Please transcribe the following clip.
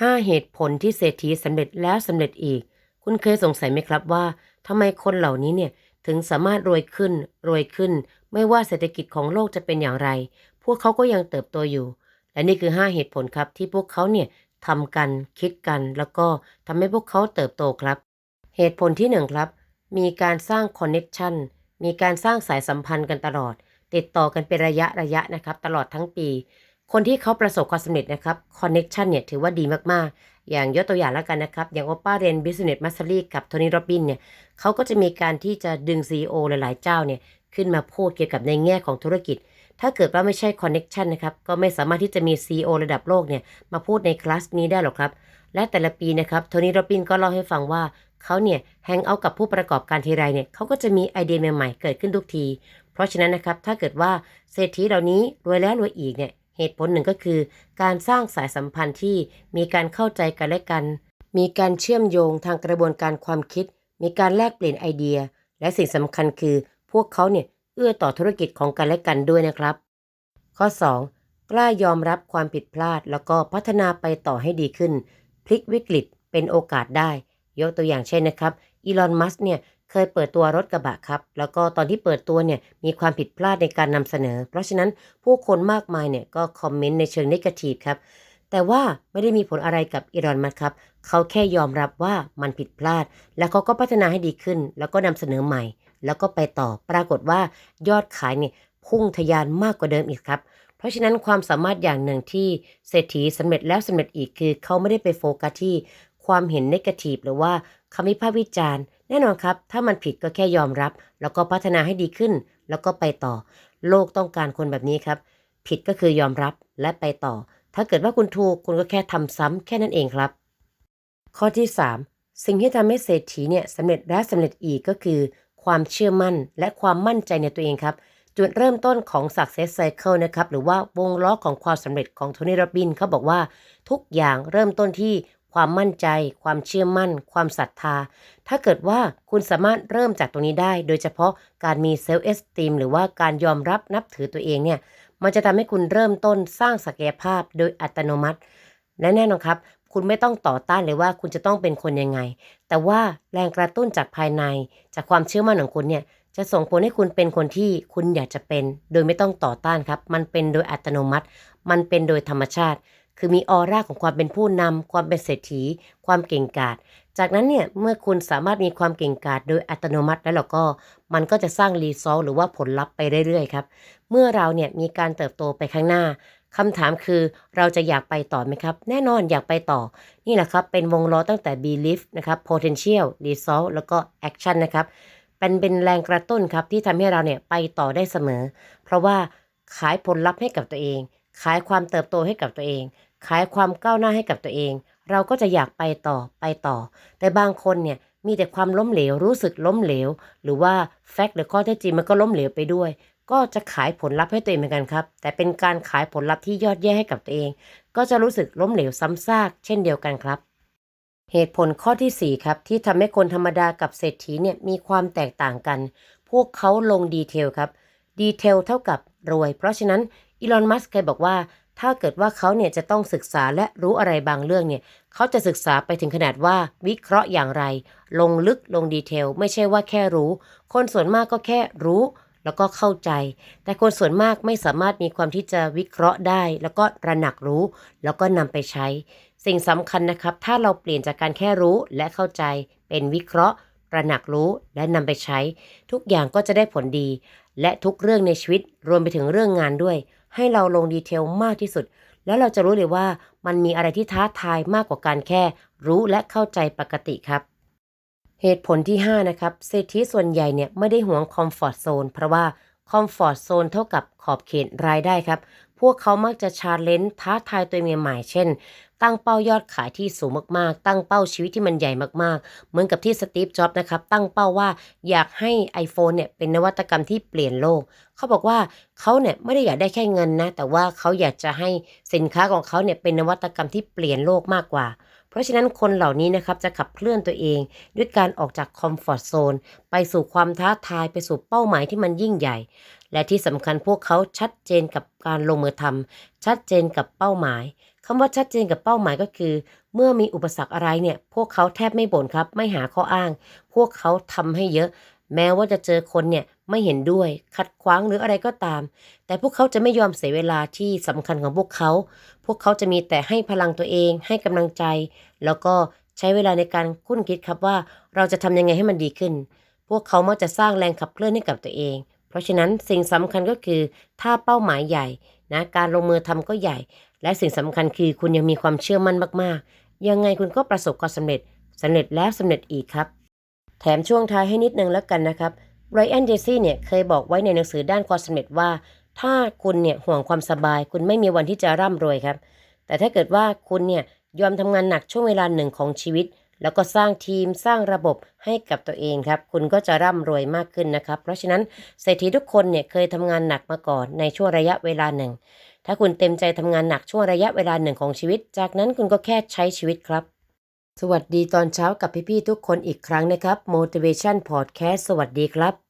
5 เหตุผลที่เศรษฐีสำเร็จแล้วสำเร็จอีก คุณเคยสงสัยไหมครับว่าทำไมคนเหล่านี้เนี่ยถึงสามารถรวยขึ้น รวยขึ้น ไม่ว่าเศรษฐกิจของโลกจะเป็นอย่างไร พวกเขาก็ยังเติบโตอยู่ และนี่คือ 5 เหตุผลครับที่พวกเขาเนี่ยทำกันคิดกัน แล้วก็ทำให้พวกเขาเติบโตครับ เหตุผลที่หนึ่งครับ มีการสร้างคอนเน็ชันมีการสร้างสายสัมพันธ์กันตลอด ติดต่อกันเป็นระยะระยะนะครับ ตลอดทั้งปี คนที่เขาประสบความสำเร็จนะครับคอนเน็ชันเนี่ยถือว่าดีมากๆ อย่างยกตัวอย่างแล้วกันนะครับ อย่างโอป้าเรน Business Mastery กับโทนี่โรบินเนี่ยเขาก็จะมีการที่จะดึง CEO หลายๆ เจ้าเนี่ยขึ้นมาพูดเกี่ยวกับในแง่ของธุรกิจ ถ้าเกิดว่าไม่ใช่คอนเน็ชันนะครับ ก็ไม่สามารถที่จะมี CEO ระดับโลกเนี่ยมาพูดในคลาสนี้ได้หรอกครับ และแต่ละปีนะครับโทนี่โรบินก็เล่าให้ฟังว่าเขาเนี่ยแฮงเอาท์กับผู้ประกอบการทีไรเนี่ยเขาก็จะมีไอเดียใหม่ๆเกิดขึ้นทุกที เพราะฉะนั้นนะครับถ้าเกิดว่าเศรษฐีเหล่านี้รวยแล้วรวยอีกเนี่ย เหตุผลหนึ่งก็คือ การสร้างสายสัมพันธ์ที่มีการเข้าใจกันและกัน มีการเชื่อมโยงทางกระบวนการความคิด มีการแลกเปลี่ยนไอเดีย และสิ่งสำคัญคือ พวกเขาเนี่ยเอื้อต่อธุรกิจของกันและกันด้วยนะครับ ข้อ 2. กล้ายอมรับความผิดพลาด แล้วก็พัฒนาไปต่อให้ดีขึ้น พลิกวิกฤตเป็นโอกาสได้ ยกตัวอย่างเช่นนะครับอีลอน มัสเนี่ย เคยเปิดตัวรถกระบะครับ แล้วก็ตอนที่เปิดตัวเนี่ยมีความผิดพลาดในการนำเสนอ เพราะฉะนั้นผู้คนมากมายเนี่ยก็คอมเมนต์ในเชิงนกทีฟครับ แต่ว่าไม่ได้มีผลอะไรกับอีลอนมัสครับ เขาแค่ยอมรับว่ามันผิดพลาด แล้วเขาก็พัฒนาให้ดีขึ้น แล้วก็นำเสนอใหม่ แล้วก็ไปต่อปรากฏว่ายอดขายเนี่ยพุ่งทะยานมากกว่าเดิมอีกครับเพราะฉะนั้นความสามารถอย่างหนึ่งที่เศรษฐีสำเร็จแล้วสำเร็จอีกคือ เขาไม่ได้ไปโฟกัสที่ความเห็นนกทีฟหรือว่าคำวิพากษ์วิจารณ์ แน่นอนครับ ถ้ามันผิดก็แค่ยอมรับ แล้วก็พัฒนาให้ดีขึ้น แล้วก็ไปต่อ โลกต้องการคนแบบนี้ครับ ผิดก็คือยอมรับและไปต่อ ถ้าเกิดว่าคุณถูกคุณก็แค่ทำซ้ำแค่นั้นเองครับ ข้อที่ 3 สิ่งที่ทำให้เศรษฐีเนี่ยสำเร็จและสำเร็จอีกก็คือ ความเชื่อมั่นและความมั่นใจในตัวเองครับ จุดเริ่มต้นของ success cycle นะครับหรือว่าวงล้อของความสำเร็จของโทนี่โรบินเขาบอกว่าทุกอย่างเริ่มต้นที่ ความมั่นใจ ความเชื่อมั่น ความศรัทธา ถ้าเกิดว่าคุณสามารถเริ่มจากตรงนี้ได้ โดยเฉพาะการมี self esteem หรือว่าการยอมรับนับถือตัวเองเนี่ย มันจะทำให้คุณเริ่มต้นสร้างศักยภาพโดยอัตโนมัติ และแน่นอนครับคุณไม่ต้องต่อต้านเลยว่าคุณจะต้องเป็นคนยังไง แต่ว่าแรงกระตุ้นจากภายใน จากความเชื่อมั่นของคุณเนี่ย จะส่งผลให้คุณเป็นคนที่คุณอยากจะเป็น โดยไม่ต้องต่อต้านครับ มันเป็นโดยอัตโนมัติ มันเป็นโดยธรรมชาติ คือมีออร่าของความเป็นผู้นำความเป็นเศรษฐี ความเก่งกาจจากนั้นเนี่ยเมื่อคุณสามารถมีความเก่งกาจโดยอัตโนมัติแล้วเราก็ มันก็จะสร้างรีซอสหรือว่าผลลัพธ์ไปเรื่อยๆครับ เมื่อเราเนี่ยมีการเติบโตไปข้างหน้าคำถามคือเราจะอยากไปต่อไหมครับ แน่นอนอยากไปต่อ นี่แหละครับ เป็นวงล้อตั้งแต่ belief นะครับ potential result แล้วก็ action นะครับเป็นเป็นแรงกระตุ้นครับที่ทำให้เราเนี่ยไปต่อได้เสมอ เพราะว่าขายผลลัพธ์ให้กับตัวเอง ขายความเติบโตให้กับตัวเอง ขายความก้าวหน้าให้กับตัวเอง เราก็จะอยากไปต่อไปต่อ แต่บางคนเนี่ยมีแต่ความล้มเหลวรู้สึกล้มเหลว หรือว่าแฟกต์หรือข้อเท็จจริงมันก็ล้มเหลวไปด้วย ก็จะขายผลลัพธ์ให้ตัวเองเหมือนกันครับ แต่เป็นการขายผลลัพธ์ที่ยอดเยี่ยมให้กับตัวเอง ก็จะรู้สึกล้มเหลวซ้ำซากเช่นเดียวกันครับ เหตุผลข้อที่ 4 ครับ ที่ทำให้คนธรรมดากับเศรษฐีเนี่ยมีความแตกต่างกัน พวกเขาลงดีเทลครับดีเทลเท่ากับรวย เพราะฉะนั้นอีลอนมัสก์เคยบอกว่า ถ้าเกิดว่าเขาเนี่ยจะต้องศึกษาและรู้อะไรบางเรื่องเนี่ยเขาจะศึกษาไปถึงขนาดว่าวิเคราะห์อย่างไร ลงลึกลงดีเทล ไม่ใช่ว่าแค่รู้ คนส่วนมากก็แค่รู้แล้วก็เข้าใจ แต่คนส่วนมากไม่สามารถมีความที่จะวิเคราะห์ได้ แล้วก็ระหนักรู้ แล้วก็นำไปใช้ สิ่งสำคัญนะครับ ถ้าเราเปลี่ยนจากการแค่รู้และเข้าใจ เป็นวิเคราะห์ระหนักรู้และนำไปใช้ ทุกอย่างก็จะได้ผลดี และทุกเรื่องในชีวิตรวมไปถึงเรื่องงานด้วยให้เราลงดีเทลมากที่สุด แล้วเราจะรู้เลยว่ามันมีอะไรที่ท้าทายมากกว่าการแค่ รู้และเข้าใจปกติครับ เหตุผลที่ 5 นะครับเศรษฐีส่วนใหญ่เนี่ยไม่ได้หวงคอมฟอร์ทโซนเพราะว่าคอมฟอร์ทโซนเท่ากับขอบเขตรายได้ครับ พวกเขามักจะชาเลนจ์ท้าทายตัวเองใหม่ๆเช่น ตั้งเป้ายอดขายที่สูงมากๆ ตั้งเป้าชีวิตที่มันใหญ่มากๆ เหมือนกับที่สตีฟ จ็อบส์นะครับ ตั้งเป้าว่าอยากให้ iPhone เนี่ยเป็นนวัตกรรมที่เปลี่ยนโลก เขาบอกว่าเขาเนี่ยไม่ได้อยากได้แค่เงินนะ แต่ว่าเขาอยากจะให้สินค้าของเขาเนี่ยเป็นนวัตกรรมที่เปลี่ยนโลกมากกว่า เพราะฉะนั้นคนเหล่านี้นะครับจะขับเคลื่อนตัวเอง ด้วยการออกจากคอมฟอร์ทโซนไปสู่ความท้าทายไปสู่เป้าหมายที่มันยิ่งใหญ่ และที่สำคัญพวกเขาชัดเจนกับการลงมือทำชัดเจนกับเป้าหมาย คำว่าชัดเจนกับเป้าหมายก็คือ เมื่อมีอุปสรรคอะไรเนี่ย พวกเขาแทบไม่บ่นครับ ไม่หาข้ออ้าง พวกเขาทำให้เยอะ แม้ว่าจะเจอคนเนี่ยไม่เห็นด้วย ขัดขวางหรืออะไรก็ตาม แต่พวกเขาจะไม่ยอมเสียเวลาที่สำคัญของพวกเขา พวกเขาจะมีแต่ให้พลังตัวเอง ให้กำลังใจ แล้วก็ใช้เวลาในการคุ้นคิดครับว่า เราจะทำยังไงให้มันดีขึ้น พวกเขามักจะสร้างแรงขับเคลื่อนให้กับตัวเอง เพราะฉะนั้นสิ่งสำคัญก็คือ ถ้าเป้าหมายใหญ่นะการลงมือทำก็ใหญ่ และสิ่งสำคัญคือคุณยังมีความเชื่อมั่นมากๆ ยังไงคุณก็ประสบความสำเร็จสำเร็จแล้วสำเร็จอีกครับ แถมช่วงท้ายให้นิดนึงแล้วกันนะครับไรอันเจซี่เนี่ยเคยบอกไว้ในหนังสือด้านความสำเร็จว่า ถ้าคุณเนี่ยห่วงความสบาย คุณไม่มีวันที่จะร่ำรวยครับ แต่ถ้าเกิดว่าคุณเนี่ยยอมทำงานหนักช่วงเวลาหนึ่งของชีวิต แล้วก็สร้างทีมสร้างระบบให้กับตัวเองครับ คุณก็จะร่ำรวยมากขึ้นนะครับ เพราะฉะนั้นเศรษฐีทุกคนเนี่ยเคยทำงานหนักมาก่อนในช่วงระยะเวลาหนึ่ง ถ้าคุณเต็มใจทำงานหนักช่วงระยะเวลาหนึ่งของชีวิต จากนั้นคุณก็แค่ใช้ชีวิตครับ สวัสดีตอนเช้ากับพี่ๆทุกคนอีกครั้งนะครับ Motivation Podcast สวัสดีครับ